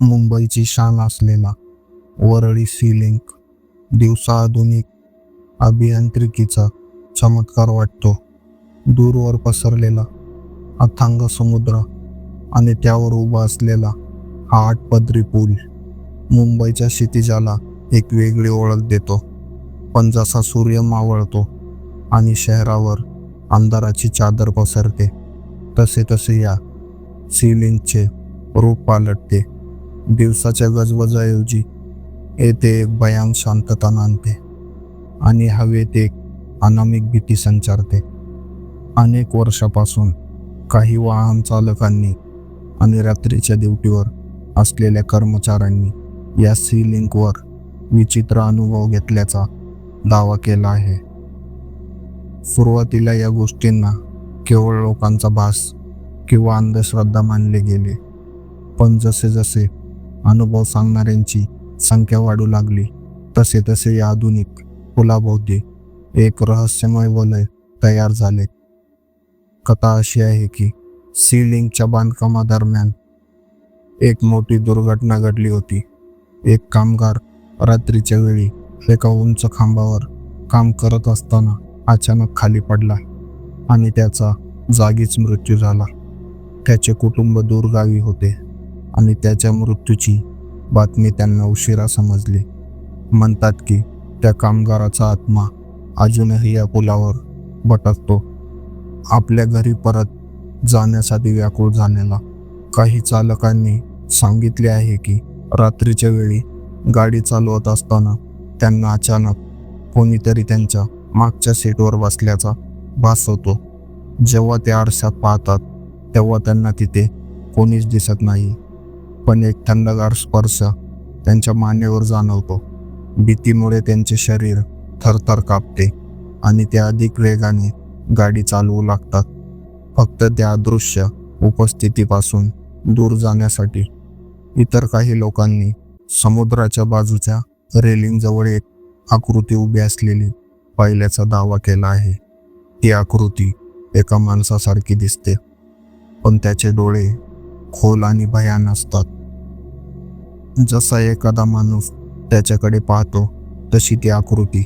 मुंबईची शान असलेला Worli C link दिवसा आधुनिक अभियांत्रिकीचा चमत्कार वाटतो. दूरवर पसरलेला अथांग समुद्र आणि त्यावर उभा असलेला हा आठपदरी पूल मुंबईच्या क्षितिजाला एक वेगळी ओळख देतो. पण जसा सूर्य मावळतो आणि शहरावर अंधाराची चादर पसरते तसे तसे या सिलिंगचे रूप पालटते. दिवसाच्या गजबजाऐवजी येथे एक भयान शांतता नांदते आणि हवेत एक अनामिक भीती संचारते. अनेक वर्षापासून काही वाहन चालकांनी आणि रात्रीच्या ड्युटीवर असलेल्या कर्मचाऱ्यांनी या सी लिंकवर विचित्र अनुभव घेतल्याचा दावा केला आहे. सुरुवातीला या गोष्टींना केवळ लोकांचा भास किंवा अंधश्रद्धा मानले गेले. पण जसे जसे अनुभव सांगणाऱ्यांची संख्या वाढू लागली. तसे तसे या आधुनिक पुलाभोवती एक रहस्यमय वलय तयार झाले. कथा अशी आहे की सी लिंकच्या बांधकामादरम्यान एक मोठी दुर्घटना घडली होती. एक कामगार रात्रीच्या वेळी एका उंच खांबावर काम करत असताना अचानक खाली पडला आणि त्याचा जागीच मृत्यू झाला. त्याचे कुटुंब दूरगावी होते. आणि त्याच्या मृत्यूची बातमी त्यांना उशिरा समजली. म्हणतात की त्या कामगाराचा आत्मा अजूनही या पुलावर भटकतो आपल्या घरी परत जाण्यासाठी व्याकुळ झालेला काही चालकांनी सांगितले आहे की रात्रीच्या वेळी गाडी चालवत असताना त्यांना अचानक कोणीतरी त्यांच्या मागच्या सीटवर बसल्याचा भास होतो. जेव्हा ते आरशात पाहतात तेव्हा त्यांना तिथे कोणीच दिसत नाही. पण एक थंडगार स्पर्श त्यांच्या मानेवर जाणवतो. भीतीमुळे त्यांचे शरीर थरथर कापते आणि ते अधिक वेगाने गाडी चालवू लागतात. फक्त त्या अदृश्य उपस्थितीपासून दूर जाण्यासाठी इतर काही लोकांनी समुद्राच्या बाजूच्या रेलिंगजवळ एक आकृती उभी असलेली पाहिल्याचा दावा केला आहे. ती आकृती एका माणसासारखी दिसते पण त्याचे डोळे खोल आणि भयान असतात. जसा एखादा माणूस त्याच्याकडे पाहतो तशी ती आकृती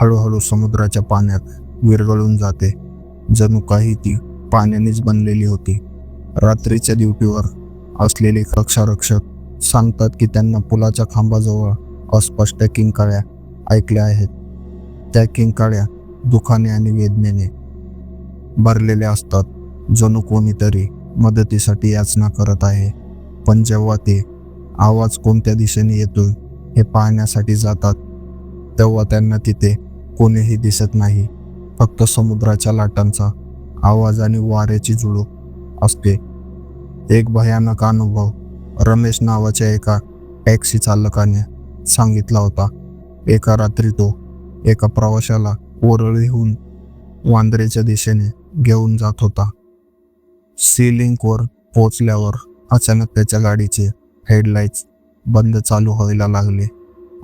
हळूहळू समुद्राच्या पाण्यात विरघळून जाते. जणू काही ती पाण्यानेच बनलेली होती. रात्रीच्या ड्युटीवर असलेले कक्षारक्षक सांगतात की त्यांना पुलाच्या खांबाजवळ अस्पष्ट किंकाळ्या ऐकल्या आहेत. त्या किंकाळ्या दुखाने आणि वेदनेने भरलेल्या असतात. जणू कोणीतरी मदतीसाठी याचना करत आहे. पण जेव्हा ते आवाज कोणत्या दिशेने येतोय हे पाहण्यासाठी जातात. तेव्हा त्यांना तिथे कोणीही दिसत नाही. फक्त समुद्राच्या लाटांचा आवाज आणि वाऱ्याची जुळूक असते. एक भयानक अनुभव रमेश नावाच्या एका टॅक्सी चालकाने सांगितला होता. एका रात्री तो एका प्रवाशाला ओरळीहून वांद्रेच्या दिशेने घेऊन जात होता. सी लिंकवर पोचल्यावर अचानक त्याच्या गाडीचे हेडलाईट्स बंद चालू व्हायला लागले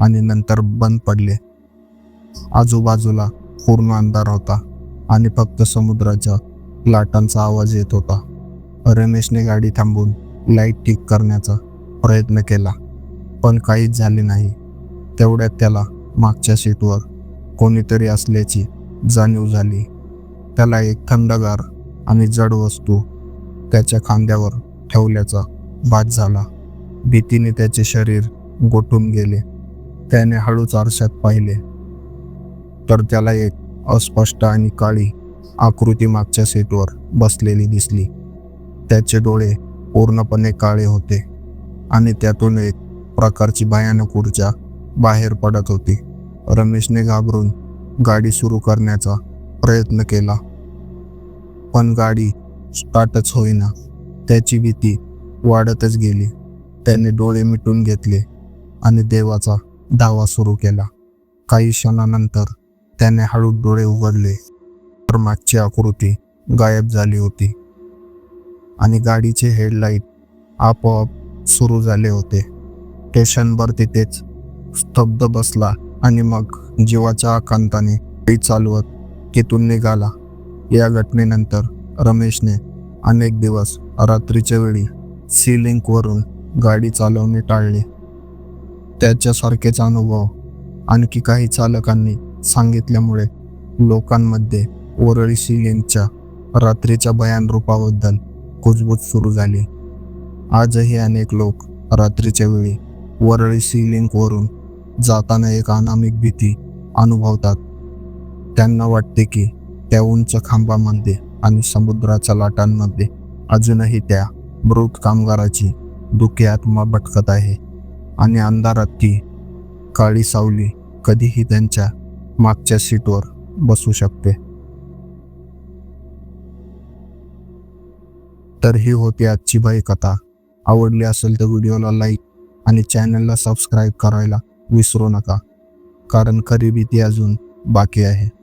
आणि नंतर बंद पडले. आजूबाजूला पूर्ण अंधार होता आणि फक्त समुद्राच्या लाटांचा आवाज येत होता. रमेशने गाडी थांबून लाइट ठीक करण्याचा प्रयत्न केला पण काहीच झाले नाही. तेवढ्यात त्याला मागच्या सीटवर कोणीतरी असल्याची जाणीव झाली. त्याला एक थंडगार आणि जड वस्तू त्याच्या खांद्यावर ठेवल्याचा बाद झाला. भीतीने त्याचे शरीर गोठून गेले. त्याने हळूच आरशात पाहिले. तर त्याला एक अस्पष्ट आणि काळी आकृती मागच्या सीटवर बसलेली दिसली. त्याचे डोळे पूर्णपणे काळे होते आणि त्यातून एक प्रकारची भयानक ऊर्जा बाहेर पडत होती. रमेशने घाबरून गाडी सुरू करण्याचा प्रयत्न केला. पण गाडी स्टार्टच होईना. त्याची भीती वाढतच गेली. त्याने डोळे मिटून घेतले आणि देवाचा दावा सुरू केला. काही क्षणानंतर त्याने हळू डोळे उघडले. तर मागची आकृती गायब झाली होती आणि गाडीचे हेडलाईट आपोआप सुरू झाले होते. स्टेशनभर तिथेच स्तब्ध बसला आणि मग जीवाच्या आकांताने गाडी चालवत तिथून निघाला. या घटनेनंतर रमेशने अनेक दिवस रात्रीच्या वेळी सी लिंकवरून गाडी चालवणे टाळले त्याच्यासारखेच अनुभव आणखी काही चालकांनी सांगितल्यामुळे लोकांमध्ये वरळी सिलेंच्या रात्रीच्या भयान रूपाबद्दल कुजबूज सुरू झाली. आजही अनेक लोक रात्रीच्या वेळी वरळी सिलिंकवरून जाताना एक अनामिक भीती अनुभवतात. त्यांना वाटते की त्या उंच खांबामध्ये आणि समुद्राच्या लाटांमध्ये अजूनही त्या मृत कामगाराची दुःखी आत्मा भटकत आहे आणि अंधारात ती काळी सावली कधीही त्यांच्या मागच्या सीटवर बसू शकते. तर ही होती आजची बाई कथा. आवडली असेल तर व्हिडिओला लाईक आणि चॅनलला सबस्क्राईब करायला विसरू नका कारण खरी भीती अजून बाकी आहे.